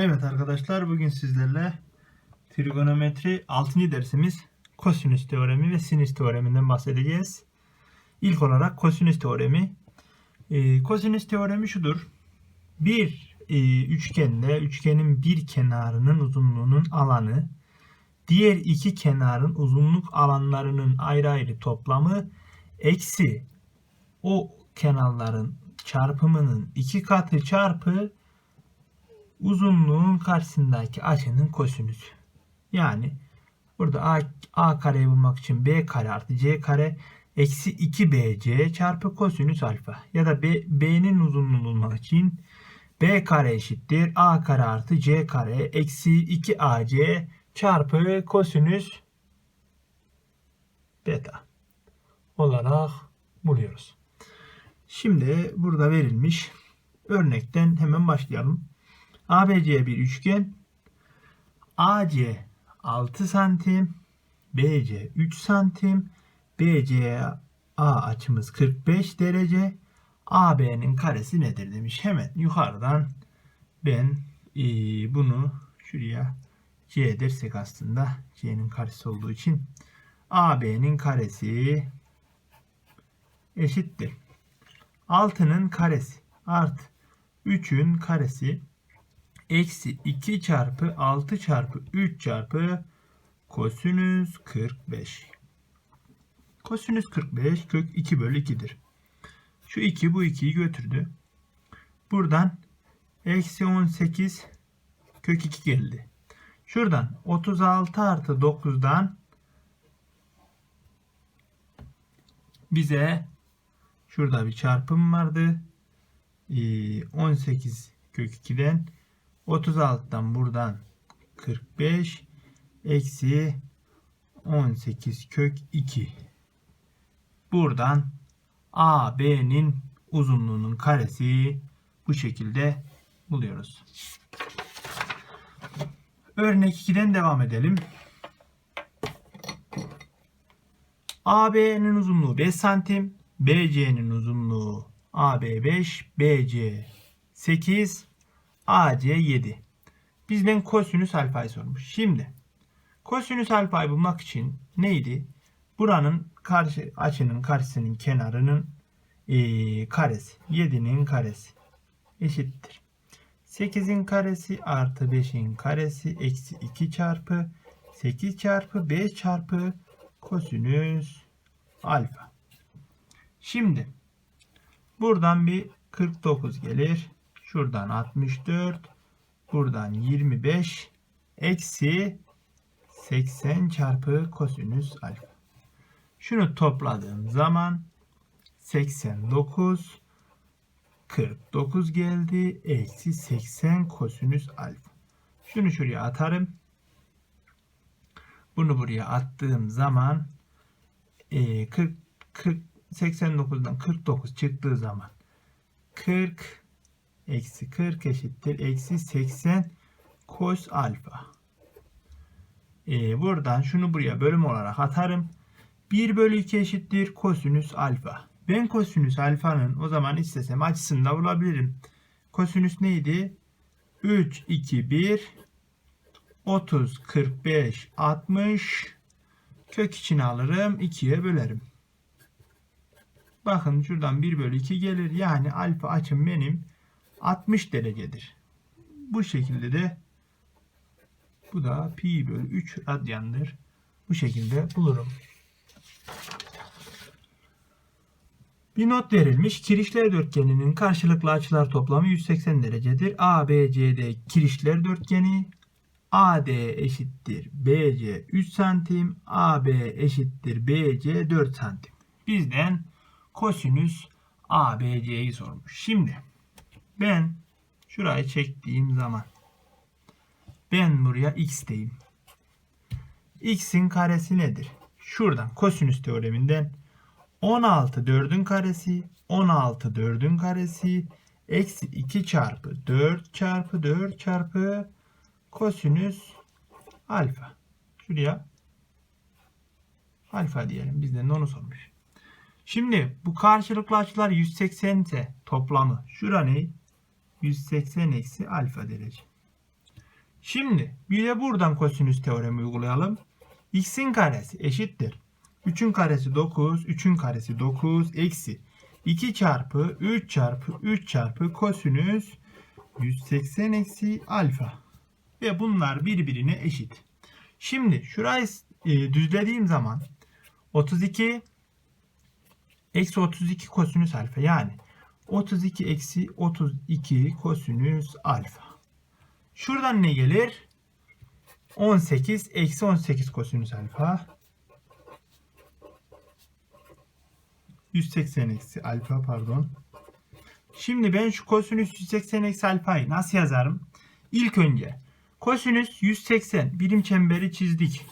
Evet arkadaşlar bugün sizlerle trigonometri 6. dersimiz kosinüs teoremi ve sinüs teoreminden bahsedeceğiz. İlk olarak kosinüs teoremi. Ee, kosinüs teoremi şudur. Bir e, üçgende üçgenin bir kenarının uzunluğunun alanı diğer iki kenarın uzunluk alanlarının ayrı ayrı toplamı eksi o kenarların çarpımının iki katı çarpı uzunluğun karşısındaki açının kosinüsü. Yani burada a, a kareyi bulmak için b kare artı c kare eksi 2bc çarpı kosinüs alfa. Ya da b, b'nin uzunluğunu bulmak için b kare eşittir a kare artı c kare eksi 2ac çarpı kosinüs beta olarak buluyoruz. Şimdi burada verilmiş örnekten hemen başlayalım. ABC bir üçgen. AC 6 santim. BC 3 santim. BC A açımız 45 derece. AB'nin karesi nedir demiş. Hemen yukarıdan ben e, bunu şuraya C dersek aslında C'nin karesi olduğu için AB'nin karesi eşittir. 6'nın karesi artı 3'ün karesi eksi 2 çarpı 6 çarpı 3 çarpı kosinüs 45. Kosinüs 45 kök 2 bölü 2'dir. Şu 2 bu 2'yi götürdü. Buradan eksi 18 kök 2 geldi. Şuradan 36 artı 9'dan bize şurada bir çarpım vardı. 18 kök 2'den 36'dan buradan 45 eksi 18 kök 2. Buradan AB'nin uzunluğunun karesi bu şekilde buluyoruz. Örnek 2'den devam edelim. AB'nin uzunluğu 5 santim. BC'nin uzunluğu AB 5, BC 8, AC 7. Bizden kosinüs alfayı sormuş. Şimdi kosinüs alfayı bulmak için neydi? Buranın karşı açının karşısının kenarının e, karesi. 7'nin karesi eşittir. 8'in karesi artı 5'in karesi eksi 2 çarpı 8 çarpı 5 çarpı kosinüs alfa. Şimdi buradan bir 49 gelir. Şuradan 64. Buradan 25. Eksi 80 çarpı kosinüs alfa. Şunu topladığım zaman 89 49 geldi. Eksi 80 kosinüs alfa. Şunu şuraya atarım. Bunu buraya attığım zaman e, 40, 40 89'dan 49 çıktığı zaman 40 eksi 40 eşittir. Eksi 80 kos alfa. Ee, buradan şunu buraya bölüm olarak atarım. 1 bölü 2 eşittir kosinüs alfa. Ben kosinüs alfanın o zaman istesem açısını da bulabilirim. Kosinüs neydi? 3, 2, 1, 30, 45, 60 kök içine alırım. 2'ye bölerim. Bakın şuradan 1 bölü 2 gelir. Yani alfa açım benim 60 derecedir. Bu şekilde de bu da pi bölü 3 radyandır. Bu şekilde bulurum. Bir not verilmiş. Kirişler dörtgeninin karşılıklı açılar toplamı 180 derecedir. ABCD kirişler dörtgeni AD eşittir BC 3 santim, AB eşittir BC 4 santim. Bizden kosinüs ABC'yi sormuş. Şimdi ben şurayı çektiğim zaman ben buraya x deyim. x'in karesi nedir? Şuradan kosinüs teoreminden 16 4'ün karesi 16 4'ün karesi eksi 2 çarpı 4 çarpı 4 çarpı kosinüs alfa. Şuraya alfa diyelim. Bizden de onu sormuş. Şimdi bu karşılıklı açılar 180 ise toplamı şura ne? 180 eksi alfa derece. Şimdi bir de buradan kosinüs teoremi uygulayalım. x'in karesi eşittir. 3'ün karesi 9, 3'ün karesi 9 eksi 2 çarpı 3 çarpı 3 çarpı kosinüs 180 eksi alfa. Ve bunlar birbirine eşit. Şimdi şurayı e, düzlediğim zaman 32 eksi 32 kosinüs alfa yani 32 eksi 32 kosinüs alfa. Şuradan ne gelir? 18 eksi 18 kosinüs alfa. 180 eksi alfa pardon. Şimdi ben şu kosinüs 180 eksi alfayı nasıl yazarım? İlk önce kosinüs 180 birim çemberi çizdik.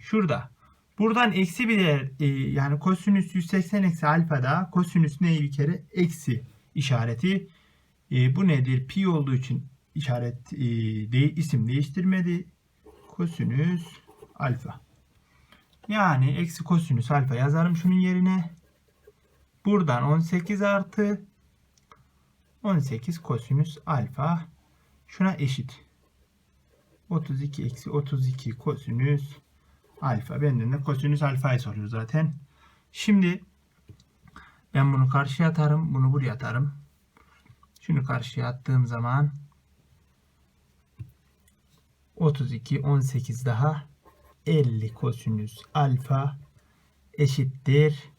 Şurada. Buradan eksi bir değer e, yani kosinüs 180 eksi alfada kosinüs neyi bir kere? Eksi işareti. E, bu nedir? Pi olduğu için işaret e, de, isim değiştirmedi. Kosinüs alfa. Yani eksi kosinüs alfa yazarım şunun yerine. Buradan 18 artı 18 kosinüs alfa şuna eşit. 32 eksi 32 kosinüs alfa. Benden de kosinüs alfayı soruyor zaten. Şimdi ben bunu karşıya atarım. Bunu buraya atarım. Şunu karşıya attığım zaman 32 18 daha 50 kosinüs alfa eşittir.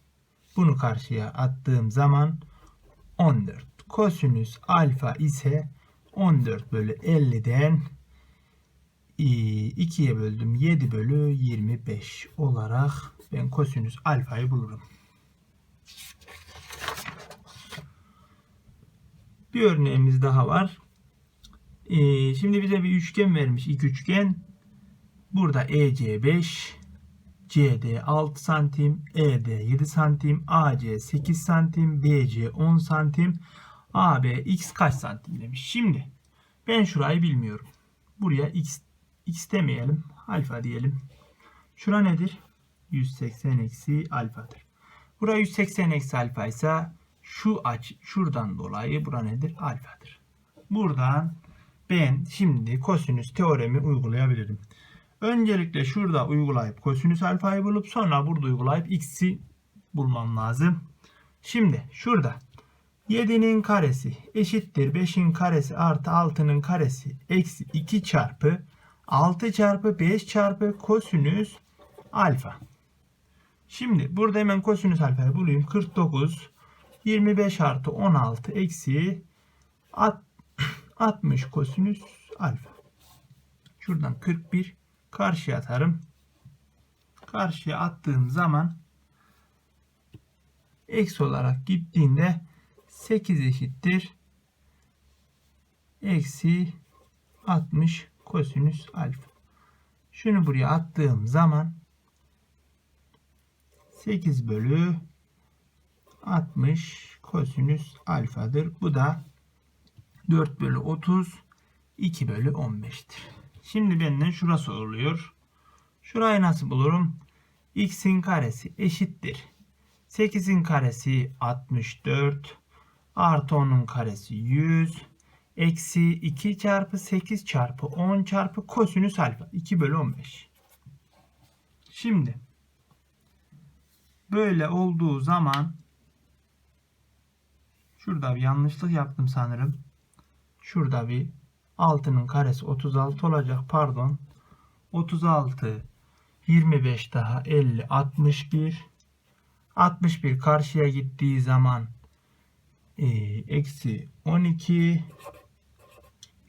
Bunu karşıya attığım zaman 14. Kosinüs alfa ise 14 bölü 50'den 2'ye böldüm 7 bölü 25 olarak ben kosinüs alfayı bulurum. Bir örneğimiz daha var. Ee, şimdi bize bir üçgen vermiş. İki üçgen. Burada EC 5, CD 6 santim, ED 7 santim, AC 8 santim, BC 10 santim, AB x kaç santim demiş. Şimdi ben şurayı bilmiyorum. Buraya x, x demeyelim. Alfa diyelim. Şura nedir? 180 eksi alfadır. Bura 180 eksi alfa ise şu aç şuradan dolayı bura nedir? Alfadır. Buradan ben şimdi kosinüs teoremi uygulayabilirim. Öncelikle şurada uygulayıp kosinüs alfayı bulup sonra burada uygulayıp x'i bulmam lazım. Şimdi şurada 7'nin karesi eşittir 5'in karesi artı 6'nın karesi eksi 2 çarpı 6 çarpı 5 çarpı kosinüs alfa. Şimdi burada hemen kosinüs alfayı bulayım. 49 25 artı 16 eksi 60 kosinüs alfa. Şuradan 41 karşıya atarım. Karşıya attığım zaman eksi olarak gittiğinde 8 eşittir. Eksi 60 kosinüs alfa. Şunu buraya attığım zaman 8 bölü 60 kosinüs alfadır. Bu da 4 bölü 30 2 bölü 15'tir. Şimdi benden şurası soruluyor. Şurayı nasıl bulurum? x'in karesi eşittir. 8'in karesi 64 artı 10'un karesi 100 eksi 2 çarpı 8 çarpı 10 çarpı kosinüs alfa 2 bölü 15. Şimdi böyle olduğu zaman şurada bir yanlışlık yaptım sanırım. Şurada bir 6'nın karesi 36 olacak pardon. 36 25 daha 50 61 61 karşıya gittiği zaman e, eksi 12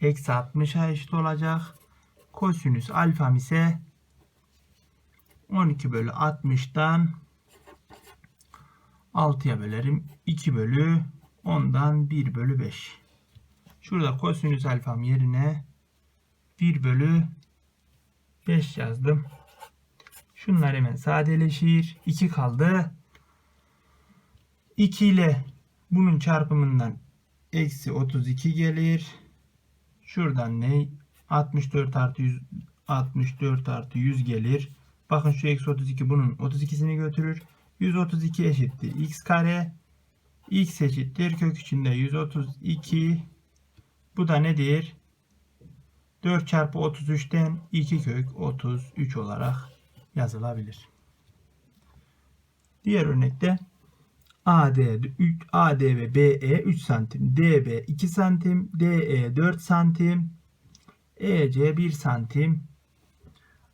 eksi 60'a eşit olacak. Kosinüs alfam ise 12 bölü 60'dan 6'ya bölerim. 2 bölü 10'dan 1 bölü 5. Şurada kosinüs alfam yerine 1 bölü 5 yazdım. Şunlar hemen sadeleşir. 2 kaldı. 2 ile bunun çarpımından eksi 32 gelir. Şuradan ne? 64 artı 100 64 artı 100 gelir. Bakın şu eksi 32 bunun 32'sini götürür. 132 eşittir x kare. X eşittir kök içinde 132 bu da nedir? 4 çarpı 33'ten 2 kök 33 olarak yazılabilir. Diğer örnekte AD, 3, AD ve BE 3 santim, DB 2 santim, DE 4 santim, EC 1 santim,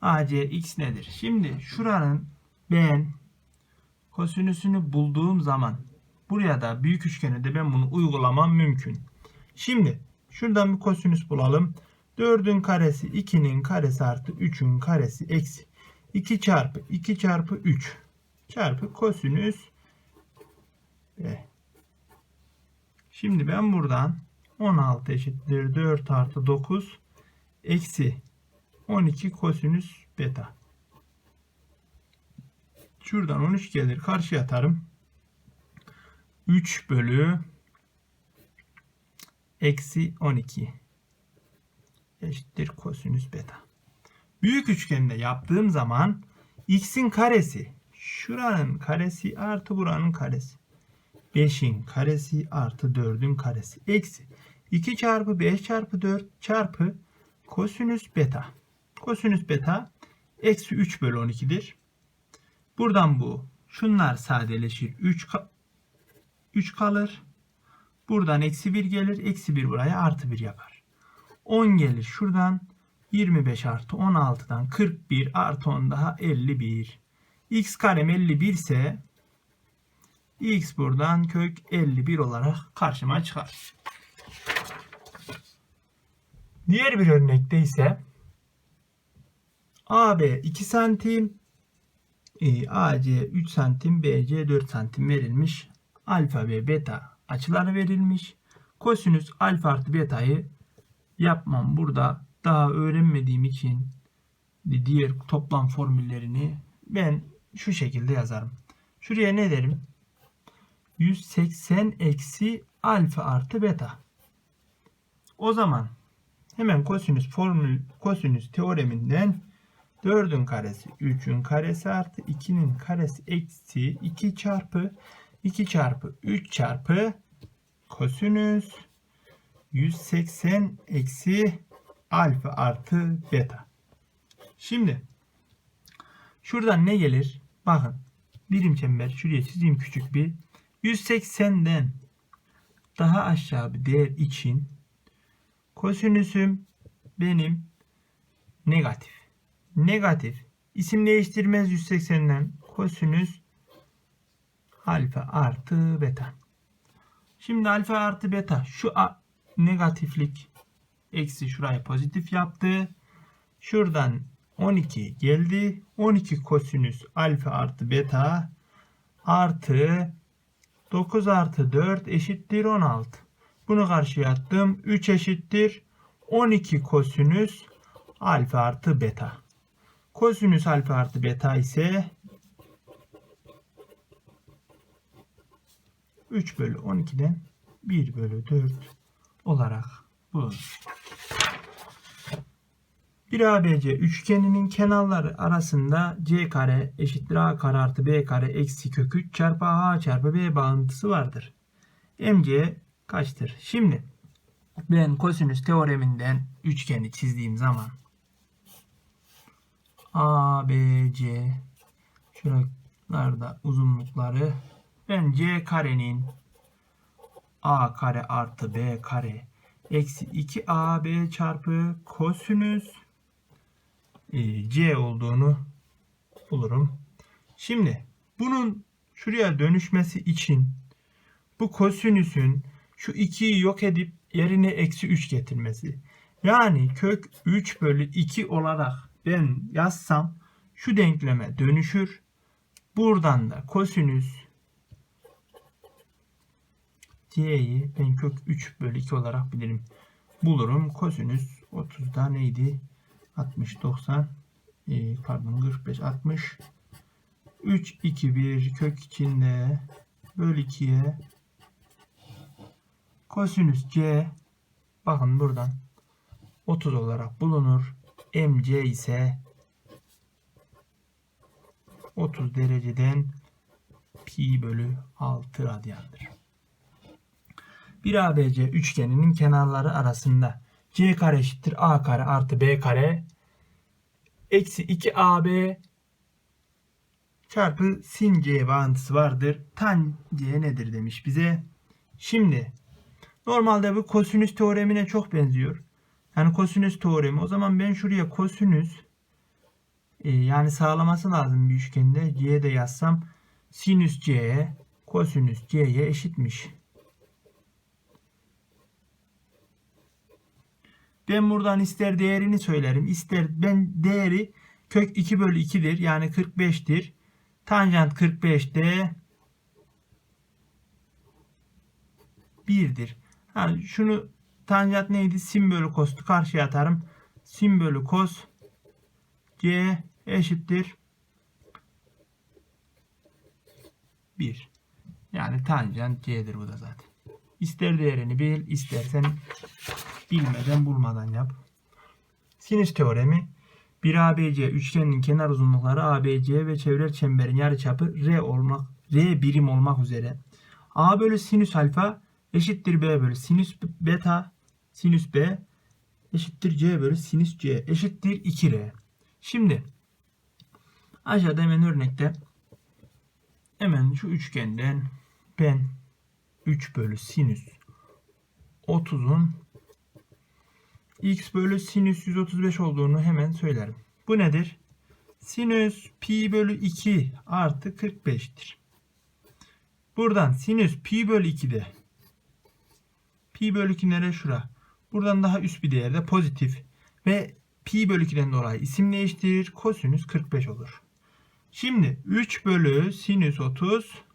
AC x nedir? Şimdi şuranın ben kosinüsünü bulduğum zaman buraya da büyük üçgene de ben bunu uygulamam mümkün. Şimdi şuradan bir kosinüs bulalım. 4'ün karesi 2'nin karesi artı 3'ün karesi eksi 2 çarpı 2 çarpı 3 çarpı kosinüs. Şimdi ben buradan 16 eşittir 4 artı 9 eksi 12 kosinüs beta. Şuradan 13 gelir karşıya atarım. 3 bölü eksi 12 eşittir kosinüs beta. Büyük üçgende yaptığım zaman x'in karesi şuranın karesi artı buranın karesi. 5'in karesi artı 4'ün karesi eksi 2 çarpı 5 çarpı 4 çarpı kosinüs beta. Kosinüs beta eksi 3 bölü 12'dir. Buradan bu şunlar sadeleşir 3 3 kalır. Buradan eksi 1 gelir. Eksi 1 buraya artı 1 yapar. 10 gelir şuradan. 25 artı 16'dan 41 artı 10 daha 51. X karem 51 ise X buradan kök 51 olarak karşıma çıkar. Diğer bir örnekte ise AB 2 santim, AC 3 santim, BC 4 santim verilmiş. Alfa ve beta açıları verilmiş. Kosinüs alfa artı beta'yı yapmam burada daha öğrenmediğim için diğer toplam formüllerini ben şu şekilde yazarım. Şuraya ne derim? 180 eksi alfa artı beta. O zaman hemen kosinüs formül kosinüs teoreminden 4'ün karesi 3'ün karesi artı 2'nin karesi eksi 2 çarpı 2 çarpı 3 çarpı kosinüs 180 eksi alfa artı beta. Şimdi şuradan ne gelir? Bakın birim çember şuraya çizeyim küçük bir. 180'den daha aşağı bir değer için kosinüsüm benim negatif. Negatif. İsim değiştirmez 180'den kosinüs alfa artı beta. Şimdi alfa artı beta şu negatiflik eksi şurayı pozitif yaptı. Şuradan 12 geldi. 12 kosinüs alfa artı beta artı 9 artı 4 eşittir 16. Bunu karşıya attım. 3 eşittir 12 kosinüs alfa artı beta. Kosinüs alfa artı beta ise 3 bölü 12'den 1 bölü 4 olarak bulunur. Bir ABC üçgeninin kenarları arasında C kare eşittir A kare artı B kare eksi kök 3 çarpı A çarpı B bağıntısı vardır. MC kaçtır? Şimdi ben kosinüs teoreminden üçgeni çizdiğim zaman ABC şuralarda uzunlukları ben C karenin A kare artı B kare eksi 2AB çarpı kosinüs e, C olduğunu bulurum. Şimdi bunun şuraya dönüşmesi için bu kosinüsün şu 2'yi yok edip yerine eksi 3 getirmesi. Yani kök 3 bölü 2 olarak ben yazsam şu denkleme dönüşür. Buradan da kosinüs C'yi ben kök 3 bölü 2 olarak bilirim. Bulurum. Kosinüs 30'da neydi? 60, 90, e, pardon 45, 60. 3, 2, 1 kök içinde böl 2'ye kosinüs C bakın buradan 30 olarak bulunur. MC ise 30 dereceden pi bölü 6 radyandır. Bir ABC üçgeninin kenarları arasında C kare eşittir A kare artı B kare. Eksi 2AB çarpı sin C bağıntısı vardır. Tan C nedir demiş bize. Şimdi normalde bu kosinüs teoremine çok benziyor. Yani kosinüs teoremi. O zaman ben şuraya kosinüs e, yani sağlaması lazım bir üçgende. C'ye de yazsam sinüs C'ye kosinüs C'ye eşitmiş. Ben buradan ister değerini söylerim. ister ben değeri kök 2 bölü 2'dir. Yani 45'tir. Tanjant 45'te 1'dir. Ha, şunu tanjant neydi? Sin bölü cos'tu. Karşıya atarım. Sin bölü cos C eşittir 1. Yani tanjant C'dir bu da zaten. İster değerini bil, istersen bilmeden bulmadan yap. Sinüs teoremi 1 ABC üçgenin kenar uzunlukları ABC ve çevre çemberin yarıçapı R olmak R birim olmak üzere A bölü sinüs alfa eşittir B bölü sinüs beta sinüs B eşittir C bölü sinüs C eşittir 2R. Şimdi aşağıda hemen örnekte hemen şu üçgenden ben 3 bölü sinüs 30'un x bölü sinüs 135 olduğunu hemen söylerim. Bu nedir? Sinüs pi bölü 2 artı 45'tir. Buradan sinüs pi bölü 2'de pi bölü 2 nere şura? Buradan daha üst bir değerde pozitif ve pi bölü 2'den dolayı isim değiştirir. Kosinüs 45 olur. Şimdi 3 bölü sinüs 30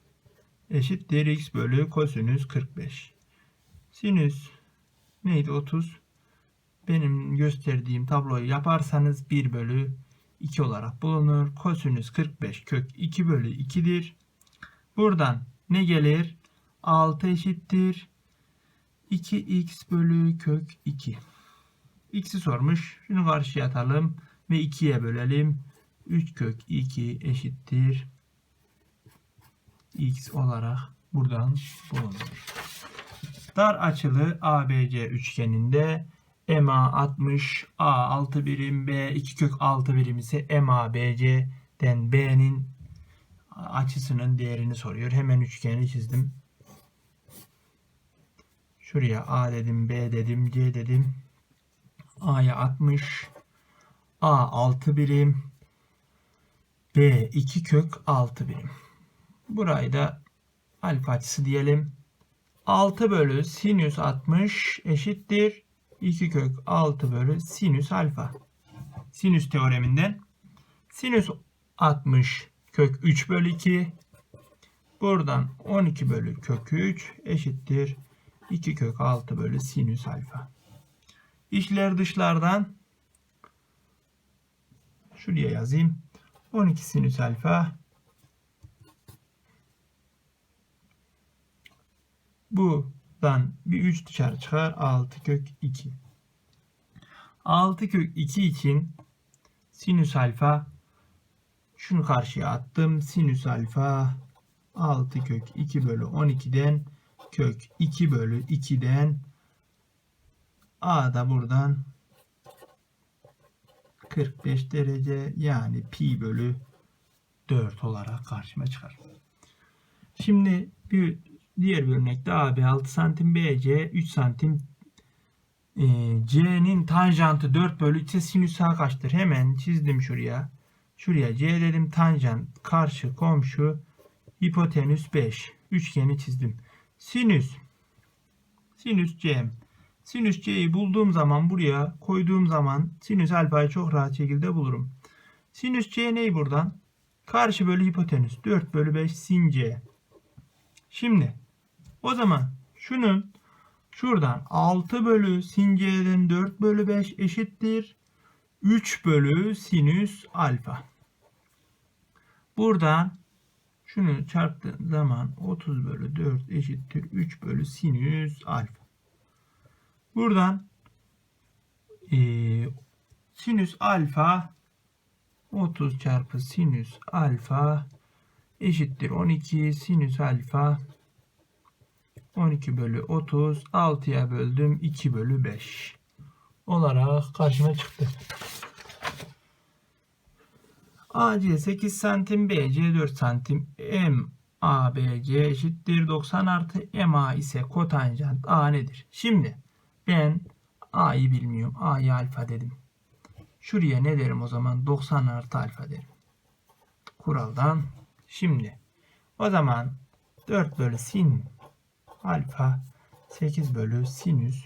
eşittir x bölü kosinüs 45. Sinüs neydi 30? Benim gösterdiğim tabloyu yaparsanız 1 bölü 2 olarak bulunur. Kosinüs 45 kök 2 bölü 2'dir. Buradan ne gelir? 6 eşittir. 2x bölü kök 2. X'i sormuş. Şunu karşıya atalım ve 2'ye bölelim. 3 kök 2 eşittir. X olarak buradan bulunur. Dar açılı ABC üçgeninde MA 60, A 6 birim, B 2 kök 6 birim ise MA BC'den B'nin açısının değerini soruyor. Hemen üçgeni çizdim. Şuraya A dedim, B dedim, C dedim. A'ya 60, A 6 birim, B 2 kök 6 birim. Burayı da alfa açısı diyelim. 6 bölü sinüs 60 eşittir 2 kök 6 bölü sinüs alfa. Sinüs teoreminden sinüs 60 kök 3 bölü 2 buradan 12 bölü kök 3 eşittir 2 kök 6 bölü sinüs alfa. İşler dışlardan şuraya yazayım. 12 sinüs alfa Buradan bir 3 dışarı çıkar. 6 kök 2. 6 kök 2 için sinüs alfa şunu karşıya attım. Sinüs alfa 6 kök 2 bölü 12'den kök 2 bölü 2'den A da buradan 45 derece yani pi bölü 4 olarak karşıma çıkar. Şimdi bir diğer bir örnekte AB 6 santim BC 3 santim e, C'nin tanjantı 4 bölü 3 sinüs A kaçtır? Hemen çizdim şuraya. Şuraya C dedim tanjant karşı komşu hipotenüs 5. Üçgeni çizdim. Sinüs sinüs C Sinüs C'yi bulduğum zaman buraya koyduğum zaman sinüs alfayı çok rahat şekilde bulurum. Sinüs C ney buradan? Karşı bölü hipotenüs. 4 bölü 5 sin C. Şimdi o zaman şunun şuradan 6 bölü sin C'den 4 bölü 5 eşittir. 3 bölü sinüs alfa. Buradan şunu çarptığım zaman 30 bölü 4 eşittir 3 bölü sinüs alfa. Buradan e, sinüs alfa 30 çarpı sinüs alfa eşittir 12 sinüs alfa 12 bölü 30 6'ya böldüm 2 bölü 5 olarak karşıma çıktı. AC 8 santim, BC 4 santim, M ABC eşittir 90 artı MA ise kotanjant A nedir? Şimdi ben A'yı bilmiyorum. A'yı alfa dedim. Şuraya ne derim o zaman? 90 artı alfa derim. Kuraldan. Şimdi o zaman 4 bölü sin alfa 8 bölü sinüs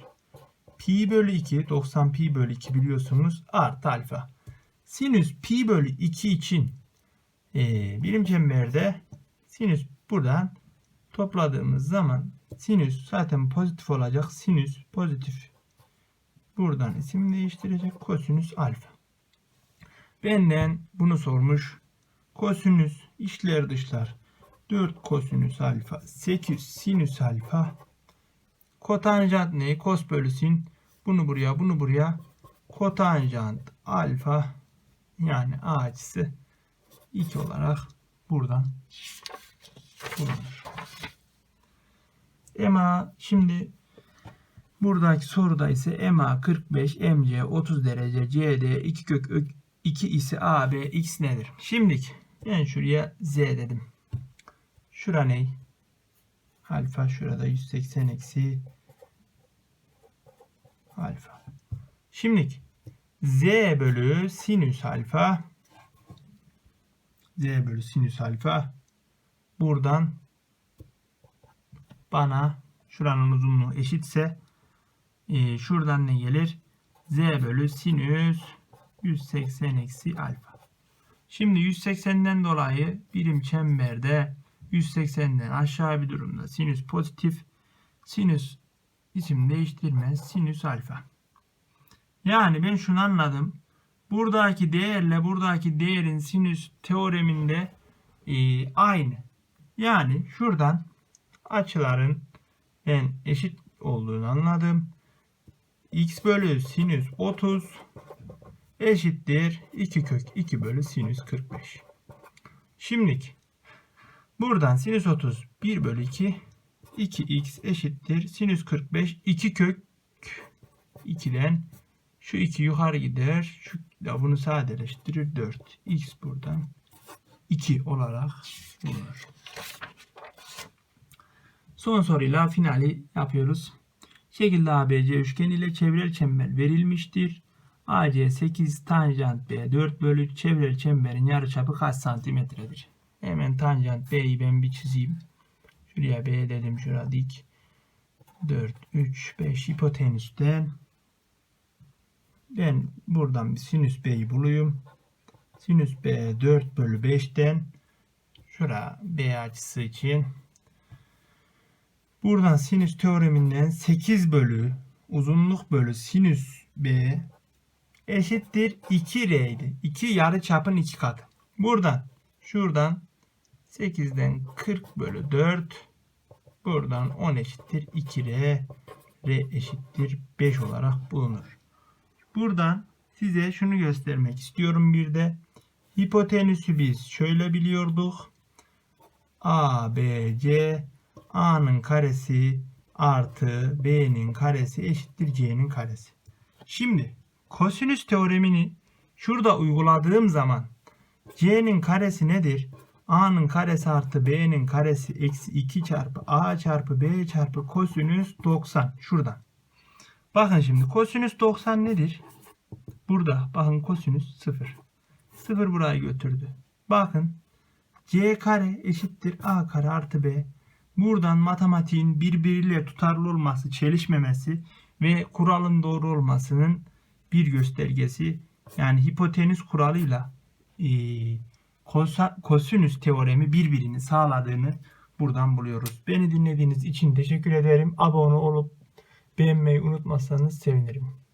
pi bölü 2 90 pi bölü 2 biliyorsunuz artı alfa. Sinüs pi bölü 2 için e, birim çemberde sinüs buradan topladığımız zaman sinüs zaten pozitif olacak. Sinüs pozitif. Buradan isim değiştirecek. Kosinüs alfa. Benden bunu sormuş. Kosinüs içler dışlar 4 kosinüs alfa 8 sinüs alfa kotanjant ne? Kos bölü sin. Bunu buraya bunu buraya kotanjant alfa yani A açısı 2 olarak buradan bulunur. EMA şimdi buradaki soruda ise EMA 45, MC 30 derece, CD 2 kök 2 ise AB X nedir? Şimdiki ben şuraya Z dedim. Şura ne? Alfa şurada 180 eksi alfa. Şimdiki Z bölü sinüs alfa Z bölü sinüs alfa buradan bana şuranın uzunluğu eşitse e, şuradan ne gelir? Z bölü sinüs 180 eksi alfa. Şimdi 180'den dolayı birim çemberde 180'den aşağı bir durumda sinüs pozitif sinüs isim değiştirmez sinüs alfa. Yani ben şunu anladım. Buradaki değerle buradaki değerin sinüs teoreminde e, aynı. Yani şuradan açıların ben eşit olduğunu anladım. x bölü sinüs 30 eşittir 2 kök 2 bölü sinüs 45. Şimdiki buradan sinüs 30 1 bölü 2 2x eşittir sinüs 45 2 kök 2'den şu 2 yukarı gider. Şu da bunu sadeleştirir 4. x buradan 2 olarak bulunur. Son soruyla finali yapıyoruz. Şekilde ABC üçgen ile çevrel çember verilmiştir. AC 8 tanjant B 4 bölü çevrel çemberin yarıçapı kaç santimetredir? Hemen tanjant B'yi ben bir çizeyim. Şuraya B dedim şurada dik. 4, 3, 5 hipotenüsten ben buradan bir sinüs B'yi bulayım. Sinüs B 4 bölü 5'ten şura B açısı için buradan sinüs teoreminden 8 bölü uzunluk bölü sinüs B eşittir 2R idi. 2 yarı çapın 2 katı. Buradan şuradan 8'den 40 bölü 4 buradan 10 eşittir 2R R eşittir 5 olarak bulunur. Buradan size şunu göstermek istiyorum bir de. Hipotenüsü biz şöyle biliyorduk. A, B, C A'nın karesi artı B'nin karesi eşittir C'nin karesi. Şimdi kosinüs teoremini şurada uyguladığım zaman C'nin karesi nedir? A'nın karesi artı B'nin karesi eksi 2 çarpı A çarpı B çarpı kosinüs 90. Şuradan. Bakın şimdi kosinüs 90 nedir? Burada bakın kosinüs 0. 0 buraya götürdü. Bakın C kare eşittir A kare artı B. Buradan matematiğin birbiriyle tutarlı olması, çelişmemesi ve kuralın doğru olmasının bir göstergesi. Yani hipotenüs kuralıyla e, kosinüs teoremi birbirini sağladığını buradan buluyoruz. Beni dinlediğiniz için teşekkür ederim. Abone olup beğenmeyi unutmazsanız sevinirim.